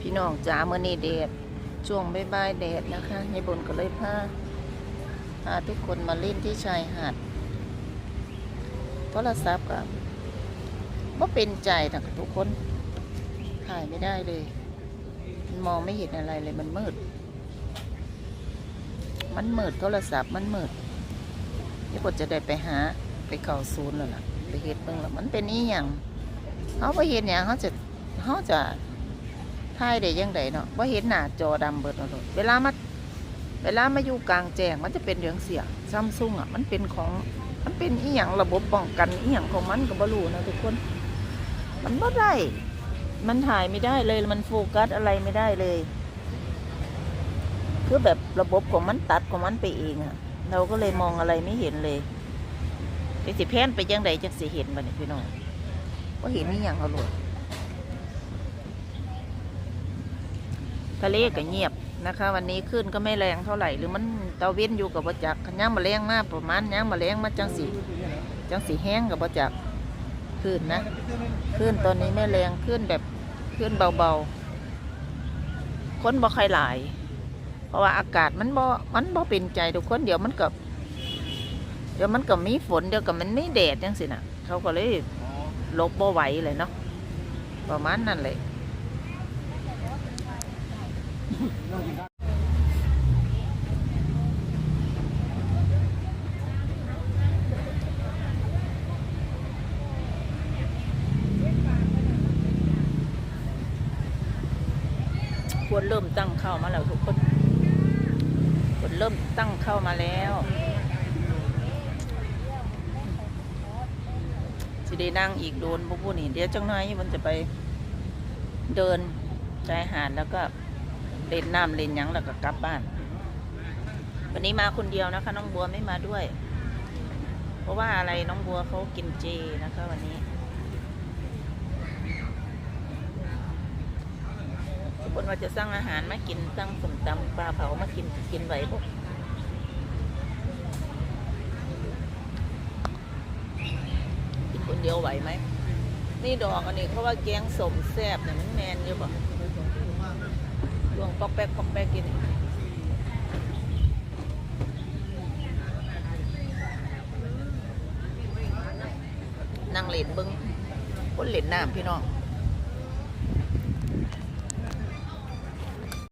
พี่น้องจ๋าเมื่อนี้เดดช่วงบ่ายๆแดดนะคะยายบนก็เลยพาพาทุกคนมาเล่นที่ชายหาดโทรศัพท์กับว่าเป็นใจนะทุกคน ถ่ายไม่ได้เลยมันมองไม่เห็นอะไรเลยมันมืด มันมืดโทรศัพท์มันมืดยายบนจะได้ไปหาไปเก่าศูนย์แล้วล่ะไปเห็นเบิ่งแล้วมันเป็นอีหยังเขาไปเห็นอย่างเขาจะเขาจะ ถ่ายได้ยังไงเนาะว่าเห็นหน้าจอดำเบิดแล้วโลดเวลามาเวลามาอยู่กลางแจ้งมันจะเป็นเรื่องเสียซัมซุงอะมันเป็นของมันเป็นอีหยังระบบป้องกันอีหยังของมันก็บ่รู้นะทุกคน มันบ่ได้ มันถ่ายไม่ได้เลยมันโฟกัสอะไรไม่ได้เลย คือแบบระบบของมันตัดของมันไปเองอะเราก็เลยมองอะไรไม่เห็นเลยไปสิแพนไปยังไดจังสิเห็นบัดนี้พี่น้องว่าเห็นนี่อหย่างเอาโลด ทะเลก็เงียบนะคะ วันนี้ขึ้นก็ไม่แรงเท่าไหร่หรือมันตะเว้นอยู่กับบ่จักคันย่างมาแรงมากประมาณย่างมาแรงมาจังสีจังสีแห้งกับบ่จักขึ้นนะขึ้นตอนนี้ไม่แรงขึ้นแบบขึ้นเบาๆคนบ่ใครหลาย เพราะว่าอากาศมันบ่มันบ่เป็นใจทุกคนเดี๋ยวมันกับเดี๋ยวมันก็มีฝนเดี๋ยวกับมันไม่แดดจังสินะเขาก็เลยลบบ่ไหวเลยเนาะประมาณนั้นเลย ควรเริ่มตั้งเข้ามาแล้วทุกคนควรเริ่มตั้งเข้ามาแล้วสิได้นั่งอีกโดนพวกผู้นี่เดี๋ยวจังหน่อยมันจะไปเดินชายหาดแล้วก็ เล่นน้ำเล่นยังแล้วก็กลับบ้าน วันนี้มาคนเดียวนะคะ น้องบัวไม่มาด้วย เพราะว่าอะไรน้องบัวเขากินเจนะคะวันนี้สมมติว่าจะสั่งอาหารมากินสั่งสมตำปลาเผามากินกินไหวพวกกินคนเดียวไหวไหมนี่ดอกอันนี้เขาะว่าแกงสมแซ่บเนี่ยมันแมนอยู่ป่ะ ปอกแป๊กปอกแป๊กกินนั่งเล่นเบิ้งคนเล่นน้ำพี่น้อง